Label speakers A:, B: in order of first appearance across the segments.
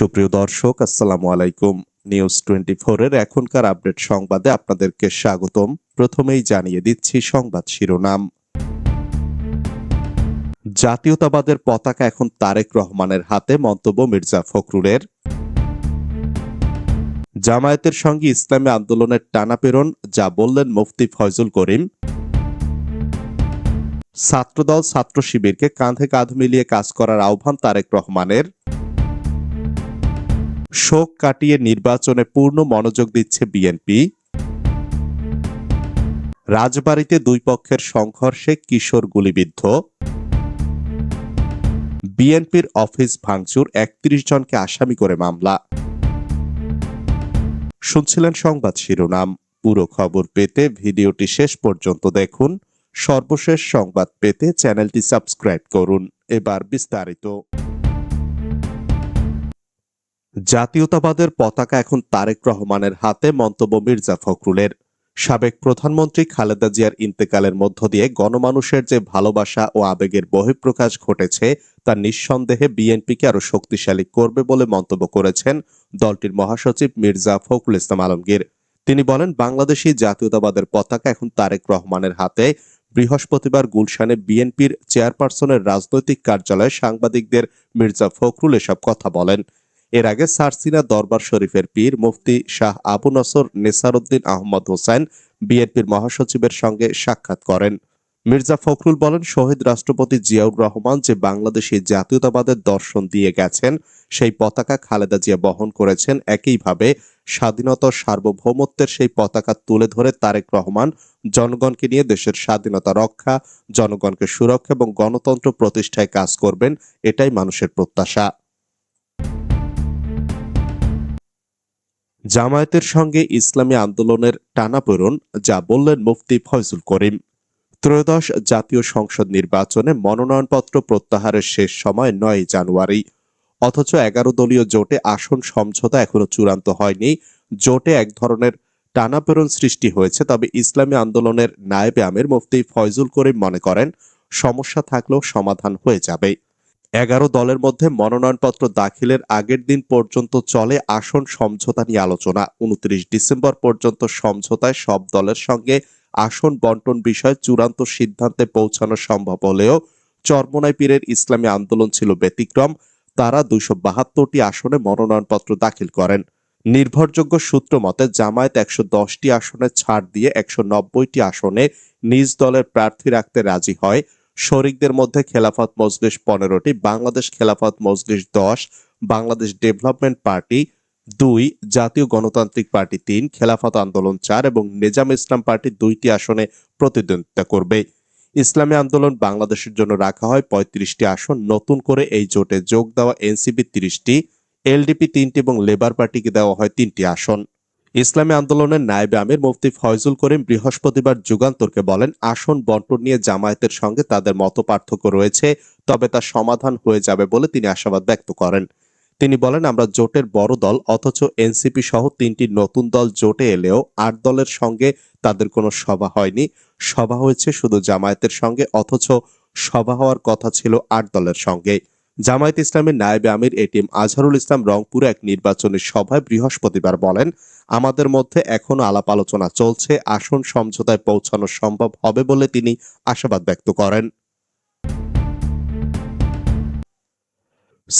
A: সুপ্রিয় দর্শক আসসালামু আলাইকুম নিউজ টোয়েন্টি এর এখনকার আপডেট সংবাদে আপনাদেরকে স্বাগতম প্রথমেই জানিয়ে দিচ্ছি সংবাদ শিরোনাম জাতীয়তাবাদের পতাকা এখন তারেক রহমানের হাতে মন্তব্য মির্জা ফখরুলের জামায়াতের সঙ্গে ইসলামী আন্দোলনের টানাপেরন যা বললেন মুফতি ফয়জুল করিম ছাত্রদল ছাত্র শিবিরকে কাঁধে কাঁধ মিলিয়ে কাজ করার আহ্বান তারেক রহমানের শোক কাটিয়ে নির্বাচনে পূর্ণ মনোযোগ দিচ্ছে বিএনপি রাজবাড়িতে দুই পক্ষের সংঘর্ষে কিশোর গুলিবিদ্ধ বিএনপির অফিস ভাঙচুর একত্রিশ জনকে আসামি করে মামলা শুনছিলেন সংবাদ শিরোনাম পুরো খবর পেতে ভিডিওটি শেষ পর্যন্ত দেখুন সর্বশেষ সংবাদ পেতে চ্যানেলটি সাবস্ক্রাইব করুন এবার বিস্তারিত জাতীয়তাবাদের পতাকা এখন তারেক রহমানের হাতে মন্তব্য মির্জা ফখরুলের সাবেক প্রধানমন্ত্রী খালেদা জিয়ার ইন্তেকালের মধ্য দিয়ে গণমানুষের যে ভালোবাসা ও আবেগের বহিঃপ্রকাশ ঘটেছে তা নিঃসন্দেহে বিএনপিকে আরও শক্তিশালী করবে বলে মন্তব্য করেছেন দলটির মহাসচিব মির্জা ফখরুল ইসলাম আলমগীর তিনি বলেন বাংলাদেশি জাতীয়তাবাদের পতাকা এখন তারেক রহমানের হাতে বৃহস্পতিবার গুলশানে বিএনপির চেয়ারপারসনের রাজনৈতিক কার্যালয়ে সাংবাদিকদের মির্জা ফখরুল এসব কথা বলেন এর আগে সারসিনা দরবার শরীফের পীর মুফতি শাহ আবু নসর নেসারউদ্দিন আহমদ হোসেন বিএনপির মহাসচিবের সঙ্গে সাক্ষাৎ করেন মির্জা ফখরুল বলেন শহীদ রাষ্ট্রপতি জিয়াউর রহমান যে বাংলাদেশি জাতীয়তাবাদের দর্শন দিয়ে গেছেন সেই পতাকা খালেদা জিয়া বহন করেছেন একইভাবে স্বাধীনতা সার্বভৌমত্বের সেই পতাকা তুলে ধরে তারেক রহমান জনগণকে নিয়ে দেশের স্বাধীনতা রক্ষা জনগণকে সুরক্ষা এবং গণতন্ত্র প্রতিষ্ঠায় কাজ করবেন এটাই মানুষের প্রত্যাশা জামায়াতের সঙ্গে ইসলামী আন্দোলনের টানাপোড়ন যা বললেন মুফতি ফয়জুল করিম ত্রয়োদশ জাতীয় সংসদ নির্বাচনে মনোনয়নপত্র প্রত্যাহারের শেষ সময় নয় জানুয়ারি অথচ এগারো দলীয় জোটে আসন সমঝোতা এখনো চূড়ান্ত হয়নি জোটে এক ধরনের টানাপেরণ সৃষ্টি হয়েছে তবে ইসলামী আন্দোলনের নায়েবে আমির মুফতি ফয়জুল করিম মনে করেন সমস্যা থাকলেও সমাধান হয়ে যাবে এগারো দলের মধ্যে মনোনয়নপত্র দাখিলের আগের দিন পর্যন্ত চলে আসন সমঝোতা নিয়ে আলোচনা উনত্রিশ ডিসেম্বর পর্যন্ত সমঝোতায় সব দলের সঙ্গে আসন বন্টন বিষয়ে চূড়ান্ত সিদ্ধান্তে পৌঁছানো সম্ভব হলেও চরমনাই পীরের ইসলামী আন্দোলন ছিল ব্যতিক্রম তারা দুইশো বাহাত্তরটি আসনে মনোনয়নপত্র দাখিল করেন নির্ভরযোগ্য সূত্র মতে জামায়াত একশো দশটি আসনে ছাড় দিয়ে একশো নব্বইটি আসনে নিজ দলের প্রার্থী রাখতে রাজি হয় শরিকদের মধ্যে খেলাফত মজলিস পনেরোটি বাংলাদেশ খেলাফত মজলিস দশ বাংলাদেশ ডেভেলপমেন্ট পার্টি দুই জাতীয় গণতান্ত্রিক পার্টি তিন খেলাফত আন্দোলন চার এবং নিজাম ইসলাম পার্টি দুইটি আসনে প্রতিদ্বন্দ্বিতা করবে ইসলামী আন্দোলন বাংলাদেশের জন্য রাখা হয় পঁয়ত্রিশটি আসন নতুন করে এই জোটে যোগ দেওয়া এনসিপি তিরিশটি এলডিপি তিনটি এবং লেবার পার্টিকে দেওয়া হয় তিনটি আসন ইসলামী আন্দোলনের নায়েব আমির মুফতি ফয়জুল করিম বৃহস্পতিবার যুগান্তরকে বলেন আসন বন্টন নিয়ে জামায়াতের সঙ্গে তাদের মত পার্থক্য রয়েছে তবে তা সমাধান হয়ে যাবে বলে তিনি আশাবাদ ব্যক্ত করেন তিনি বলেন আমরা জোটের বড় দল অথচ এনসিপি সহ তিনটি নতুন দল জোটে এলেও আট দলের সঙ্গে তাদের কোনো সভা হয়নি সভা হয়েছে শুধু জামায়াতের সঙ্গে অথচ সভা হওয়ার কথা ছিল আট দলের সঙ্গে জামায়াত ইসলামের নায়েব আমির এটিএম আজহারুল ইসলাম রংপুর এক নির্বাচনী সভায় বৃহস্পতিবার বলেন আমাদের মধ্যে এখনো আলাপ আলোচনা চলছে আসন সমঝোতায় পৌঁছানো সম্ভব হবে বলে তিনি আশাবাদ ব্যক্ত করেন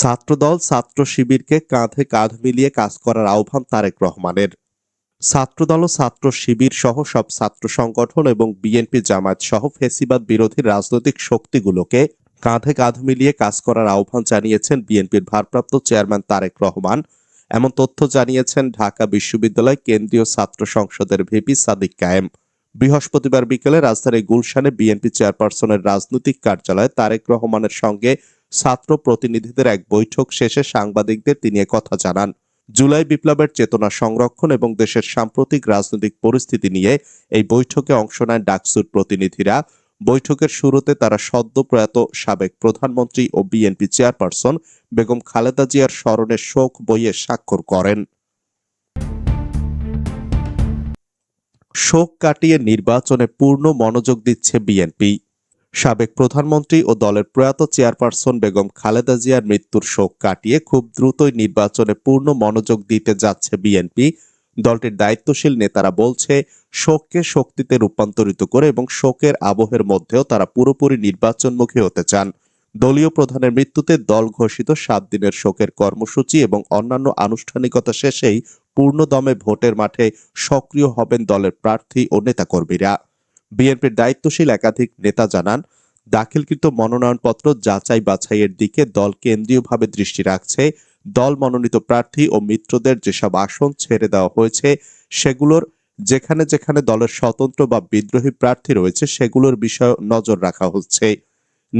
A: ছাত্রদল ছাত্র শিবিরকে কাঁধে কাঁধ মিলিয়ে কাজ করার আহ্বান তারেক রহমানের ছাত্রদল ও ছাত্র শিবির সহ সব ছাত্র সংগঠন এবং বিএনপি জামায়াত সহ ফেসিবাদ বিরোধী রাজনৈতিক শক্তিগুলোকে কাঁধে কাঁধ মিলিয়ে কাজ করার আহ্বান জানিয়েছেন বিএনপির ভারপ্রাপ্ত চেয়ারম্যান তারেক রহমান এমন তথ্য জানিয়েছেন ঢাকা বিশ্ববিদ্যালয় কেন্দ্রীয় ছাত্র সংসদের ভিপি সাদিক কায়েম বৃহস্পতিবার বিকেলে রাজধানীর গুলশানে বিএনপি চেয়ারপারসনের রাজনৈতিক কার্যালয়ে তারেক রহমানের সঙ্গে ছাত্র প্রতিনিধিদের এক বৈঠক শেষে সাংবাদিকদের তিনি কথা জানান জুলাই বিপ্লবের চেতনা সংরক্ষণ এবং দেশের সাম্প্রতিক রাজনৈতিক পরিস্থিতি নিয়ে এই বৈঠকে অংশ নেন ডাকসুর প্রতিনিধিরা বৈঠকের শুরুতে তারা সদ্য প্রয়াত সাবেক প্রধানমন্ত্রী ও বিএনপি চেয়ারপারসন বেগম খালেদা জিয়ার স্মরণে শোক বইয়ে স্বাক্ষর করেন শোক কাটিয়ে নির্বাচনে পূর্ণ মনোযোগ দিচ্ছে বিএনপি সাবেক প্রধানমন্ত্রী ও দলের প্রয়াত চেয়ারপারসন বেগম খালেদা জিয়ার মৃত্যুর শোক কাটিয়ে খুব দ্রুতই নির্বাচনে পূর্ণ মনোযোগ দিতে যাচ্ছে বিএনপি দলটির দায়িত্বশীল নেতারা বলছে শোককে শক্তিতে রূপান্তরিত করে এবং শোকের আবহের মধ্যেও তারা পুরোপুরি নির্বাচনমুখী হতে চান দলীয় প্রধানের মৃত্যুতে দল ঘোষিত সাত দিনের শোকের কর্মসূচি এবং অন্যান্য আনুষ্ঠানিকতা শেষেই পূর্ণদমে ভোটের মাঠে সক্রিয় হবেন দলের প্রার্থী ও নেতাকর্মীরা বিএনপির দায়িত্বশীল একাধিক নেতা জানান দাখিলকৃত মনোনয়নপত্র যাচাই বাছাইয়ের দিকে দল কেন্দ্রীয়ভাবে দৃষ্টি রাখছে দল মনোনীত প্রার্থী ও মিত্রদের যেসব আসন ছেড়ে দেওয়া হয়েছে সেগুলোর যেখানে যেখানে দলের স্বতন্ত্র বা বিদ্রোহী প্রার্থী রয়েছে সেগুলোর বিষয়ে নজর রাখা হচ্ছে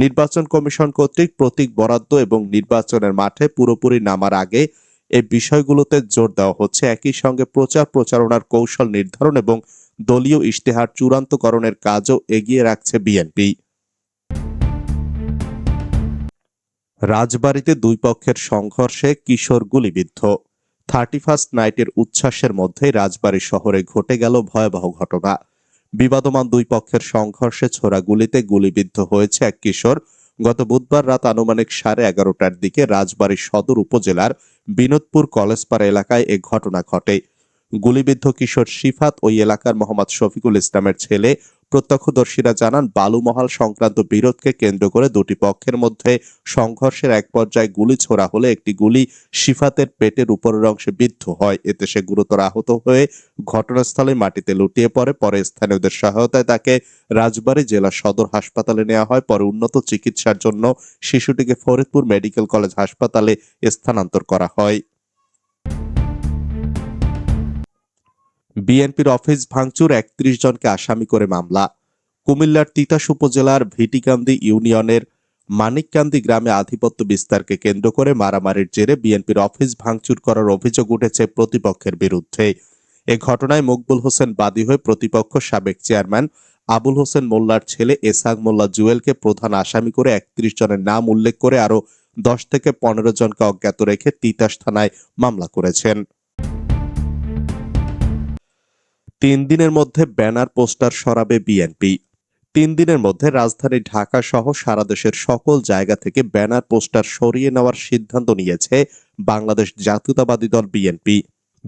A: নির্বাচন কমিশন কর্তৃক প্রতীক বরাদ্দ এবং নির্বাচনের মাঠে পুরোপুরি নামার আগে এই বিষয়গুলোতে জোর দেওয়া হচ্ছে একই সঙ্গে প্রচার প্রচারণার কৌশল নির্ধারণ এবং দলীয় ইশতেহার চূড়ান্তকরণের কাজও এগিয়ে রাখছে বিএনপি রাজবাড়িতে দুই পক্ষের সংঘর্ষে কিশোর গুলিবিদ্ধ থার্টি ফার্স্ট নাইটের উচ্ছ্বাসের মধ্যে রাজবাড়ি শহরে ঘটে গেল ভয়াবহ ঘটনা বিবাদমান দুই পক্ষের সংঘর্ষে ছোড়া গুলিতে গুলিবিদ্ধ হয়েছে এক কিশোর গত বুধবার রাত আনুমানিক সাড়ে এগারোটার দিকে রাজবাড়ির সদর উপজেলার বিনোদপুর কলেজপাড়া এলাকায় এ ঘটনা ঘটে গুলিবিদ্ধ কিশোর সিফাত ওই এলাকার মোহাম্মদ শফিকুল ইসলামের ছেলে প্রত্যক্ষদর্শীরা জানান বালুমহাল সংক্রান্ত বিরোধকে কেন্দ্র করে দুটি পক্ষের মধ্যে সংঘর্ষের এক পর্যায়ে গুলি ছোড়া হলে একটি গুলি সিফাতের পেটের উপরের অংশে বিদ্ধ হয় এতে সে গুরুতর আহত হয়ে ঘটনাস্থলে মাটিতে লুটিয়ে পড়ে পরে স্থানীয়দের সহায়তায় তাকে রাজবাড়ী জেলা সদর হাসপাতালে নেওয়া হয় পরে উন্নত চিকিৎসার জন্য শিশুটিকে ফরিদপুর মেডিকেল কলেজ হাসপাতালে স্থানান্তর করা হয় বিএনপির অফিস ভাঙচুর একত্রিশ জনকে আসামি করে মামলা কুমিল্লার তিতাস উপজেলার ভিটিকান্দি ইউনিয়নের মানিককান্দি গ্রামে আধিপত্য বিস্তারকে কেন্দ্র করে মারামারির জেরে বিএনপির অফিস ভাঙচুর করার অভিযোগ উঠেছে প্রতিপক্ষের বিরুদ্ধে এ ঘটনায় মকবুল হোসেন বাদী হয়ে প্রতিপক্ষ সাবেক চেয়ারম্যান আবুল হোসেন মোল্লার ছেলে এসাক মোল্লা জুয়েলকে প্রধান আসামি করে একত্রিশ জনের নাম উল্লেখ করে আরও দশ থেকে পনেরো জনকে অজ্ঞাত রেখে তিতাস থানায় মামলা করেছেন তিন দিনের মধ্যে ব্যানার পোস্টার সরাবে বিএনপি তিন দিনের মধ্যে রাজধানী ঢাকা সহ সারা দেশের সকল জায়গা থেকে ব্যানার পোস্টার সরিয়ে নেওয়ার সিদ্ধান্ত নিয়েছে বাংলাদেশ জাতীয়তাবাদী দল বিএনপি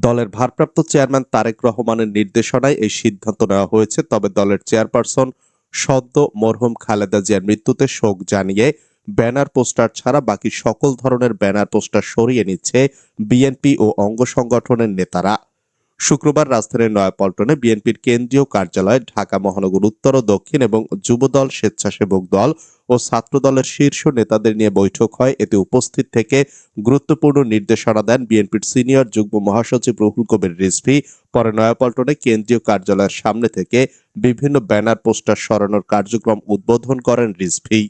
A: দলের ভারপ্রাপ্ত চেয়ারম্যান তারেক রহমানের নির্দেশনায় এই সিদ্ধান্ত নেওয়া হয়েছে তবে দলের চেয়ারপারসন সদ্য মরহুম খালেদা জিয়ার মৃত্যুতে শোক জানিয়ে ব্যানার পোস্টার ছাড়া বাকি সকল ধরনের ব্যানার পোস্টার সরিয়ে নিচ্ছে বিএনপি ও অঙ্গ সংগঠনের নেতারা শুক্রবার রাজধানীর নয়াপল্টনে বিএনপির কেন্দ্রীয় কার্যালয়ে ঢাকা মহানগর উত্তর ও দক্ষিণ এবং যুবদল স্বেচ্ছাসেবক দল ও ছাত্র দলের শীর্ষ নেতাদের নিয়ে বৈঠক হয় এতে উপস্থিত থেকে গুরুত্বপূর্ণ নির্দেশনা দেন বিএনপির সিনিয়র যুগ্ম মহাসচিব রুহুল কবির রিজভি পরে নয়াপল্টনে কেন্দ্রীয় কার্যালয়ের সামনে থেকে বিভিন্ন ব্যানার পোস্টার সরানোর কার্যক্রম উদ্বোধন করেন রিজভি